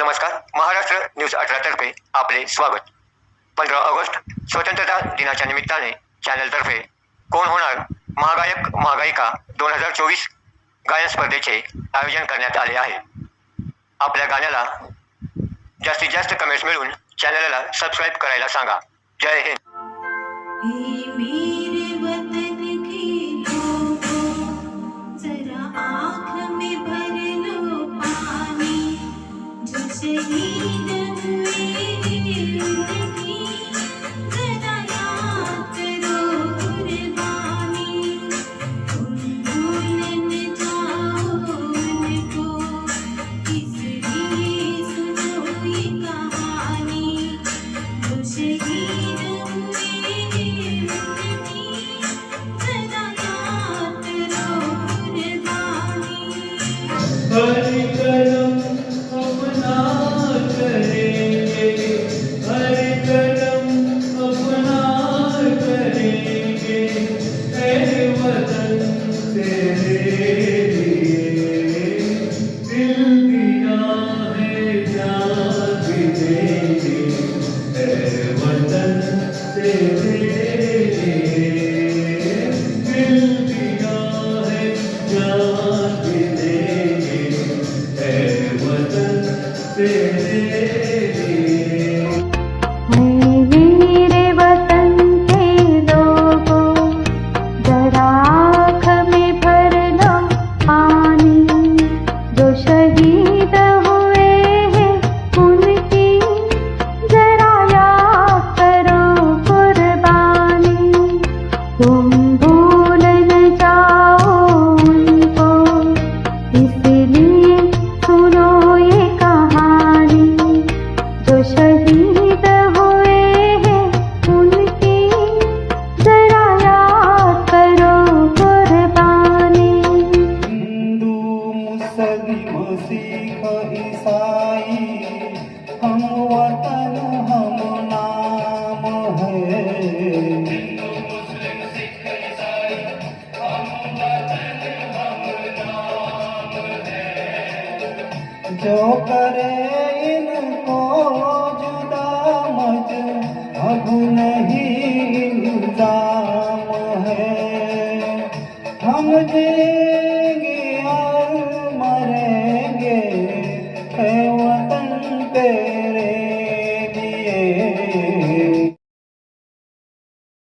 नमस्कार. महाराष्ट्र न्यूज अठरा तर्फे आपले स्वागत. पंधरा ऑगस्ट स्वतंत्रता दिनाच्या निमित्ताने चॅनलतर्फे कोण होणार महागायक महागायिका दोन हजार चोवीस गायन स्पर्धेचे आयोजन करण्यात आले आहे. आपल्या गाण्याला जास्तीत जास्त कमेंट्स मिळून चॅनलला सबस्क्राईब करायला सांगा. जय हिंद. stay सिख ईसाई, हम वतन, हम नाम है। जो करे इनको जुदा मज अब नहीं इल्ज़ाम है। हम दिल